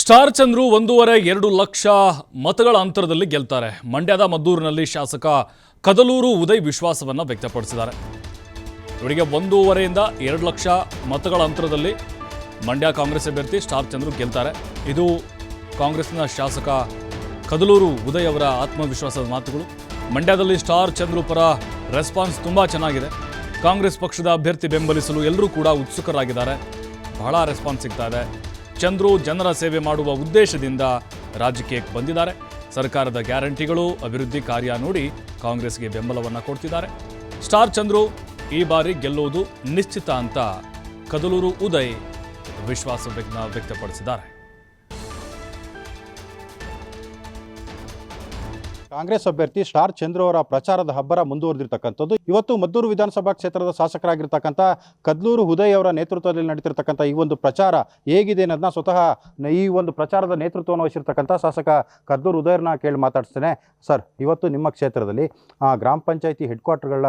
Star Chandru ಒಂದೂವರೆ ಎರಡು ಲಕ್ಷ ಮತಗಳ ಅಂತರದಲ್ಲಿ ಗೆಲ್ತಾರೆ. ಮಂಡ್ಯದ ಮದ್ದೂರಿನಲ್ಲಿ ಶಾಸಕ ಕದಲೂರು ಉದಯ್ ವಿಶ್ವಾಸವನ್ನು ವ್ಯಕ್ತಪಡಿಸಿದ್ದಾರೆ. ಇವರಿಗೆ ಒಂದೂವರೆಯಿಂದ ಎರಡು ಲಕ್ಷ ಮತಗಳ ಅಂತರದಲ್ಲಿ ಮಂಡ್ಯ ಕಾಂಗ್ರೆಸ್ ಅಭ್ಯರ್ಥಿ ಸ್ಟಾರ್ ಚಂದ್ರು ಗೆಲ್ತಾರೆ. ಇದು ಕಾಂಗ್ರೆಸ್ನ ಶಾಸಕ ಕದಲೂರು ಉದಯ್ ಅವರ ಆತ್ಮವಿಶ್ವಾಸದ ಮಾತುಗಳು. ಮಂಡ್ಯದಲ್ಲಿ ಸ್ಟಾರ್ ಚಂದ್ರು ಪರ ರೆಸ್ಪಾನ್ಸ್ ತುಂಬ ಚೆನ್ನಾಗಿದೆ. ಕಾಂಗ್ರೆಸ್ ಪಕ್ಷದ ಅಭ್ಯರ್ಥಿ ಬೆಂಬಲಿಸಲು ಎಲ್ಲರೂ ಕೂಡ ಉತ್ಸುಕರಾಗಿದ್ದಾರೆ. ಬಹಳ ರೆಸ್ಪಾನ್ಸ್ ಸಿಗ್ತಾ ಇದೆ. ಚಂದ್ರು ಜನರ ಸೇವೆ ಮಾಡುವ ಉದ್ದೇಶದಿಂದ ರಾಜಕೀಯಕ್ಕೆ ಬಂದಿದ್ದಾರೆ. ಸರ್ಕಾರದ ಗ್ಯಾರಂಟಿಗಳು ಅಭಿವೃದ್ಧಿ ಕಾರ್ಯ ನೋಡಿ ಕಾಂಗ್ರೆಸ್ಗೆ ಬೆಂಬಲವನ್ನು ಕೊಡ್ತಿದ್ದಾರೆ. ಸ್ಟಾರ್ ಚಂದ್ರು, ಈ ಬಾರಿ ಗೆಲ್ಲುವುದು ನಿಶ್ಚಿತ ಅಂತ ಕದಲೂರು ಉದಯ್ ವಿಶ್ವಾಸ ವ್ಯಕ್ತಪಡಿಸಿದ್ದಾರೆ. ಕಾಂಗ್ರೆಸ್ ಅಭ್ಯರ್ಥಿ ಸ್ಟಾರ್ ಚಂದ್ರು ಅವರ ಪ್ರಚಾರದ ಹಬ್ಬರ ಮುಂದುವರೆದಿರ್ತಕ್ಕಂಥದ್ದು. ಇವತ್ತು ಮದ್ದೂರು ವಿಧಾನಸಭಾ ಕ್ಷೇತ್ರದ ಶಾಸಕರಾಗಿರ್ತಕ್ಕಂಥ ಕದ್ಲೂರು ಉದಯ್ ಅವರ ನೇತೃತ್ವದಲ್ಲಿ ನಡೀತಿರ್ತಕ್ಕಂಥ ಈ ಒಂದು ಪ್ರಚಾರ ಹೇಗಿದೆ ಅನ್ನೋದನ್ನ ಸ್ವತಃ ಈ ಒಂದು ಪ್ರಚಾರದ ನೇತೃತ್ವವನ್ನು ವಹಿಸಿರ್ತಕ್ಕಂಥ ಶಾಸಕ ಕದ್ಲೂರು ಉದಯರ್ನ ಕೇಳಿ ಮಾತಾಡ್ತೇನೆ ಸರ್, ಇವತ್ತು ನಿಮ್ಮ ಕ್ಷೇತ್ರದಲ್ಲಿ ಗ್ರಾಮ ಪಂಚಾಯಿತಿ ಹೆಡ್ ಕ್ವಾರ್ಟರ್ಗಳ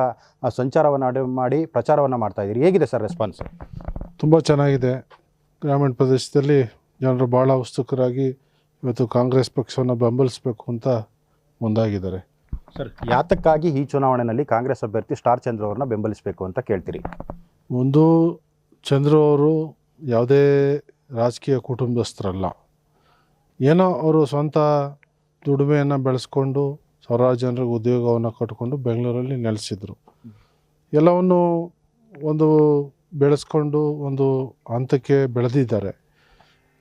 ಸಂಚಾರವನ್ನು ಮಾಡಿ ಪ್ರಚಾರವನ್ನು ಮಾಡ್ತಾ ಇದ್ದೀರಿ. ಹೇಗಿದೆ ಸರ್ ರೆಸ್ಪಾನ್ಸ್ ತುಂಬ ಚೆನ್ನಾಗಿದೆ. ಗ್ರಾಮೀಣ ಪ್ರದೇಶದಲ್ಲಿ ಜನರು ಭಾಳ ಉತ್ಸುಕರಾಗಿ ಇವತ್ತು ಕಾಂಗ್ರೆಸ್ ಪಕ್ಷವನ್ನು ಬೆಂಬಲಿಸಬೇಕು ಅಂತ ಮುಂದಾಗಿದ್ದಾರೆ. ಸರ್ ಯಾತಕ್ಕಾಗಿ ಈ ಚುನಾವಣೆಯಲ್ಲಿ ಕಾಂಗ್ರೆಸ್ ಅಭ್ಯರ್ಥಿ ಸ್ಟಾರ್ ಚಂದ್ರ ಅವ್ರನ್ನ ಬೆಂಬಲಿಸಬೇಕು ಅಂತ ಕೇಳ್ತೀರಿ? ಒಂದು ಚಂದ್ರ ಅವರು ಯಾವುದೇ ರಾಜಕೀಯ ಕುಟುಂಬಸ್ಥರಲ್ಲ. ಏನೋ ಅವರು ಸ್ವಂತ ದುಡಿಮೆಯನ್ನು ಬೆಳೆಸ್ಕೊಂಡು ಸಾವಿರಾರು ಜನರಿಗೆ ಉದ್ಯೋಗವನ್ನು ಕಟ್ಕೊಂಡು ಬೆಂಗಳೂರಲ್ಲಿ ನೆಲೆಸಿದ್ರು. ಎಲ್ಲವನ್ನು ಒಂದು ಬೆಳೆಸ್ಕೊಂಡು ಒಂದು ಹಂತಕ್ಕೆ ಬೆಳೆದಿದ್ದಾರೆ.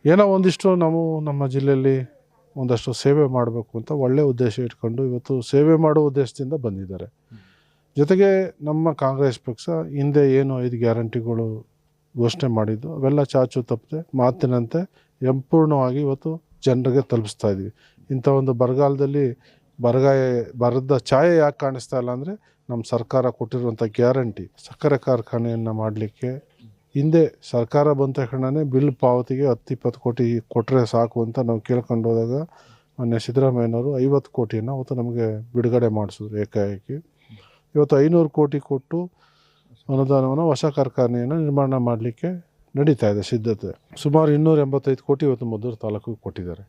ಏನೋ ಒಂದಿಷ್ಟು ನಾವು ನಮ್ಮ ಜಿಲ್ಲೆಯಲ್ಲಿ ಒಂದಷ್ಟು ಸೇವೆ ಮಾಡಬೇಕು ಅಂತ ಒಳ್ಳೆ ಉದ್ದೇಶ ಇಟ್ಕೊಂಡು ಇವತ್ತು ಸೇವೆ ಮಾಡೋ ಉದ್ದೇಶದಿಂದ ಬಂದಿದ್ದಾರೆ. ಜೊತೆಗೆ ನಮ್ಮ ಕಾಂಗ್ರೆಸ್ ಪಕ್ಷ ಹಿಂದೆ ಏನು ಐದು ಗ್ಯಾರಂಟಿಗಳು ಘೋಷಣೆ ಮಾಡಿದ್ದು, ಅವೆಲ್ಲ ಚಾಚು ತಪ್ಪದೆ ಮಾತಿನಂತೆ ಸಂಪೂರ್ಣವಾಗಿ ಇವತ್ತು ಜನರಿಗೆ ತಲುಪಿಸ್ತಾ ಇದ್ದೀವಿ ಇಂಥ ಒಂದು ಬರಗಾಲದಲ್ಲಿ ಬರಗಾಯ, ಬರದ ಛಾಯೆ ಯಾಕೆ ಕಾಣಿಸ್ತಾ ಇಲ್ಲ ಅಂದರೆ ನಮ್ಮ ಸರ್ಕಾರ ಕೊಟ್ಟಿರುವಂಥ ಗ್ಯಾರಂಟಿ, ಸಕ್ಕರೆ ಕಾರ್ಖಾನೆಯನ್ನು ಮಾಡಲಿಕ್ಕೆ ಹಿಂದೆ ಸರ್ಕಾರ ಬಂದ ತಕ್ಷಣವೇ ಬಿಲ್ ಪಾವತಿಗೆ ಹತ್ತು ಇಪ್ಪತ್ತು ಕೋಟಿ ಕೊಟ್ಟರೆ ಸಾಕು ಅಂತ ನಾವು ಕೇಳ್ಕೊಂಡು ಹೋದಾಗ ಮೊನ್ನೆ ಸಿದ್ದರಾಮಯ್ಯನವರು ಐವತ್ತು ಕೋಟಿಯನ್ನು ಅವತ್ತು ನಮಗೆ ಬಿಡುಗಡೆ ಮಾಡಿಸಿದ್ರು ಏಕಾಏಕಿ. ಇವತ್ತು ಐನೂರು ಕೋಟಿ ಕೊಟ್ಟು ಅನುದಾನವನ್ನು ಹೊಸ ಕಾರ್ಖಾನೆಯನ್ನು ನಿರ್ಮಾಣ ಮಾಡಲಿಕ್ಕೆ ನಡೀತಾ ಇದೆ ಸಿದ್ಧತೆ. ಸುಮಾರು ಇನ್ನೂರ ಎಂಬತ್ತೈದು ಕೋಟಿ ಇವತ್ತು ಮದ್ದೂರು ತಾಲೂಕಿಗೆ ಕೊಟ್ಟಿದ್ದಾರೆ.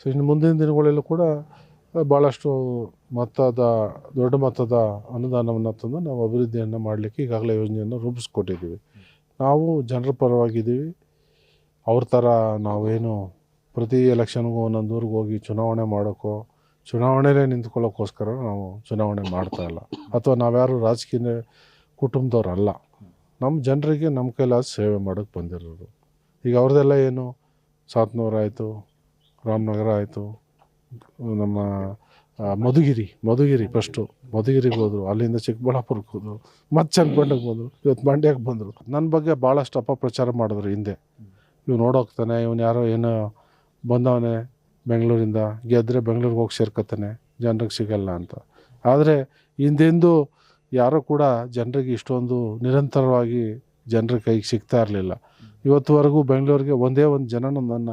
ಸೊ ಇನ್ನು ಮುಂದಿನ ದಿನಗಳಲ್ಲೂ ಕೂಡ ಭಾಳಷ್ಟು ಮೊತ್ತದ ದೊಡ್ಡ ಮೊತ್ತದ ಅನುದಾನವನ್ನು ತಂದು ನಾವು ಅಭಿವೃದ್ಧಿಯನ್ನು ಮಾಡಲಿಕ್ಕೆ ಈಗಾಗಲೇ ಯೋಜನೆಯನ್ನು ರೂಪಿಸ್ಕೊಟ್ಟಿದ್ದೀವಿ. ನಾವು ಜನರ ಪರವಾಗಿದ್ದೀವಿ. ಅವ್ರ ಥರ ನಾವೇನು ಪ್ರತಿ ಎಲೆಕ್ಷನ್ಗೂ ಒಂದೊಂದು ಊರಿಗೆ ಹೋಗಿ ಚುನಾವಣೆ ಮಾಡೋಕ್ಕೋ ಚುನಾವಣೆಲೇ ನಿಂತ್ಕೊಳ್ಳೋಕ್ಕೋಸ್ಕರ ನಾವು ಚುನಾವಣೆ ಮಾಡ್ತಾಯಿಲ್ಲ ಅಥವಾ ನಾವ್ಯಾರು ರಾಜಕೀಯ ಕುಟುಂಬದವ್ರಲ್ಲ, ನಮ್ಮ ಜನರಿಗೆ ನಮ್ಮ ಕೈಲಾದ ಸೇವೆ ಮಾಡೋಕ್ಕೆ ಬಂದಿರೋರು ಈಗ ಅವ್ರದ್ದೆಲ್ಲ ಏನು ಸಾತ್ನೂರು ಆಯಿತು ರಾಮನಗರ ಆಯಿತು, ನಮ್ಮ ಮಧುಗಿರಿ ಮಧುಗಿರಿ ಫಸ್ಟು ಮಧುಗಿರಿಗೆ ಹೋದ್ರು ಅಲ್ಲಿಂದ ಚಿಕ್ಕಬಳ್ಳಾಪುರಕ್ಕೆ ಹೋದ್ರು ಮತ್ತೆ ಚನ್ನಪಟ್ಟಣಕ್ಕೆ ಬಂದರು ಇವತ್ತು ಮಂಡ್ಯಕ್ಕೆ ಬಂದರು. ನನ್ನ ಬಗ್ಗೆ ಭಾಳಷ್ಟು ಅಪಪ್ರಚಾರ ಮಾಡಿದ್ರು ಹಿಂದೆ. ಇವ್ನು ನೋಡೋಗ್ತಾನೆ ಇವನು ಯಾರೋ ಏನೋ ಬಂದವನೇ ಬೆಂಗಳೂರಿಂದ ಗೆದ್ದರೆ ಬೆಂಗಳೂರಿಗೆ ಹೋಗಿ ಸೇರ್ಕೊತಾನೆ ಜನರಿಗೆ ಸಿಗಲ್ಲ ಅಂತ. ಆದರೆ ಹಿಂದೆಂದು ಯಾರೂ ಕೂಡ ಜನರಿಗೆ ಇಷ್ಟೊಂದು ನಿರಂತರವಾಗಿ ಜನರ ಕೈಗೆ ಸಿಗ್ತಾ ಇರಲಿಲ್ಲ. ಇವತ್ತುವರೆಗೂ ಬೆಂಗಳೂರಿಗೆ ಒಂದೇ ಒಂದು ಜನನೂ ನನ್ನ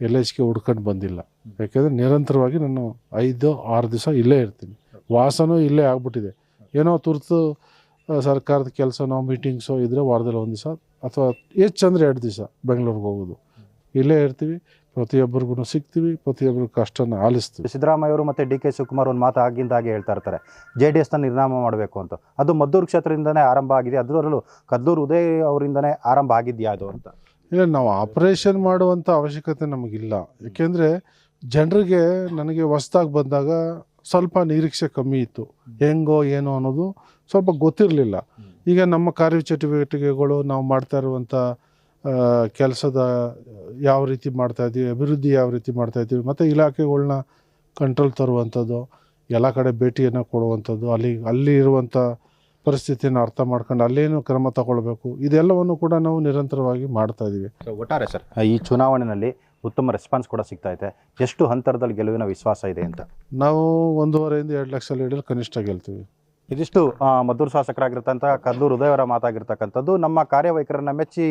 ಎಲ್ ಎಚ್ ಕೆ ಹುಡ್ಕೊಂಡು ಬಂದಿಲ್ಲ. ಯಾಕೆಂದರೆ ನಿರಂತರವಾಗಿ ನಾನು ಐದು, ಆರು ದಿವಸ ಇಲ್ಲೇ ಇರ್ತೀನಿ. ವಾಸನೂ ಇಲ್ಲೇ ಆಗ್ಬಿಟ್ಟಿದೆ. ಏನೋ ತುರ್ತು ಸರ್ಕಾರದ ಕೆಲಸನೋ, ಮೀಟಿಂಗ್ಸೋ ಇದ್ದರೆ ವಾರದಲ್ಲಿ ಒಂದು ದಿವಸ ಅಥವಾ ಹೆಚ್ಚಂದ್ರೆ ಎರಡು ದಿವಸ ಬೆಂಗಳೂರಿಗೆ ಹೋಗೋದು. ಇಲ್ಲೇ ಇರ್ತೀವಿ ಪ್ರತಿಯೊಬ್ಬರಿಗೂ ಸಿಗ್ತೀವಿ, ಪ್ರತಿಯೊಬ್ಬರ ಕಷ್ಟನ ಆಲಿಸ್ತೀವಿ. ಸಿದ್ದರಾಮಯ್ಯ ಅವರು ಮತ್ತು ಡಿ ಕೆ ಶಿವಕುಮಾರ್ ಒಂದು ಮಾತು ಆಗಿಂದಾಗೆ ಹೇಳ್ತಾ ಇರ್ತಾರೆ. ಜೆ ಡಿ ಎಸ್ನ ನಿರ್ನಾಮ ಮಾಡಬೇಕು ಅಂತ. ಅದು ಮದ್ದೂರು ಕ್ಷೇತ್ರದಿಂದನೇ ಆರಂಭ ಆಗಿದೆ. ಅದರಲ್ಲೂ ಕದ್ದೂರು ಉದಯ್ ಅವರಿಂದನೇ ಆರಂಭ ಆಗಿದೆಯಾ ಅದು ಅಂತ. ಇಲ್ಲ, ನಾವು ಆಪರೇಷನ್ ಮಾಡುವಂಥ ಅವಶ್ಯಕತೆ ನಮಗಿಲ್ಲ. ಯಾಕೆಂದರೆ ಜನರಿಗೆ ನನಗೆ ಹೊಸ್ದಾಗಿ ಬಂದಾಗ ಸ್ವಲ್ಪ ನಿರೀಕ್ಷೆ ಕಮ್ಮಿ ಇತ್ತು. ಹೆಂಗೋ ಏನೋ ಅನ್ನೋದು ಸ್ವಲ್ಪ ಗೊತ್ತಿರಲಿಲ್ಲ. ಈಗ ನಮ್ಮ ಕಾರ್ಯಚಟುವಟಿಕೆಗಳು ನಾವು ಮಾಡ್ತಾ ಇರುವಂಥ ಕೆಲಸದ ಯಾವ ರೀತಿ ಮಾಡ್ತಾ ಇದ್ದೀವಿ ಅಭಿವೃದ್ಧಿ ಯಾವ ರೀತಿ ಮಾಡ್ತಾ ಇದ್ದೀವಿ ಮತ್ತು ಇಲಾಖೆಗಳನ್ನ ಕಂಟ್ರೋಲ್ ತರುವಂಥದ್ದು, ಎಲ್ಲ ಕಡೆ ಭೇಟಿಯನ್ನು ಕೊಡುವಂಥದ್ದು, ಅಲ್ಲಿ ಅಲ್ಲಿ ಇರುವಂಥ ಪರಿಸ್ಥಿತಿಯನ್ನು ಅರ್ಥ ಮಾಡ್ಕೊಂಡು ಅಲ್ಲೇನು ಕ್ರಮ ತಗೊಳ್ಬೇಕು? ಇದೆಲ್ಲವನ್ನು ಕೂಡ ನಾವು ನಿರಂತರವಾಗಿ ಮಾಡ್ತಾ ಇದ್ದೀವಿ ಒಟ್ಟಾರೆ ಸರ್ ಈ ಚುನಾವಣೆಯಲ್ಲಿ ಉತ್ತಮ ರೆಸ್ಪಾನ್ಸ್ ಕೂಡ ಸಿಗ್ತಾ ಇದೆ. ಎಷ್ಟು ಹಂತರದಲ್ಲಿ ಗೆಲುವಿನ ವಿಶ್ವಾಸ ಇದೆ ಅಂತ? ನಾವು ಒಂದೂವರೆಯಿಂದ ಎರಡು ಲಕ್ಷ ಲೀಡರ್ ಕನಿಷ್ಠ ಗೆಲ್ತೀವಿ. ಇದಿಷ್ಟು ಮದ್ದೂರು ಶಾಸಕರಾಗಿರ್ತಂಥ ಕಲ್ಲೂರು ಹೃದಯವರ ಮಾತಾಗಿರ್ತಕ್ಕಂಥದ್ದು. ನಮ್ಮ ಕಾರ್ಯವೈಖರನ್ನು ಮೆಚ್ಚಿ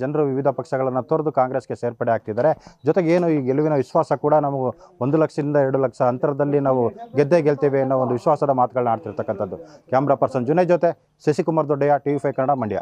ಜನರು ವಿವಿಧ ಪಕ್ಷಗಳನ್ನು ತೊರೆದು ಕಾಂಗ್ರೆಸ್ಗೆ ಸೇರ್ಪಡೆ ಆಗ್ತಿದ್ದಾರೆ. ಜೊತೆಗೆ ಏನು ಈ ಗೆಲುವಿನ ವಿಶ್ವಾಸ ಕೂಡ ನಾವು ಒಂದು ಲಕ್ಷದಿಂದ ಎರಡು ಲಕ್ಷ ಅಂತರದಲ್ಲಿ ನಾವು ಗೆದ್ದೇ ಗೆಲ್ತೇವೆ ಅನ್ನೋ ಒಂದು ವಿಶ್ವಾಸದ ಮಾತುಗಳನ್ನ ಆಡ್ತಿರ್ತಕ್ಕಂಥದ್ದು. ಕ್ಯಾಮ್ರಾ ಪರ್ಸನ್ ಜುನೇ ಜೊತೆ Shashikumar Doddayya, T V five Kannada Mandya.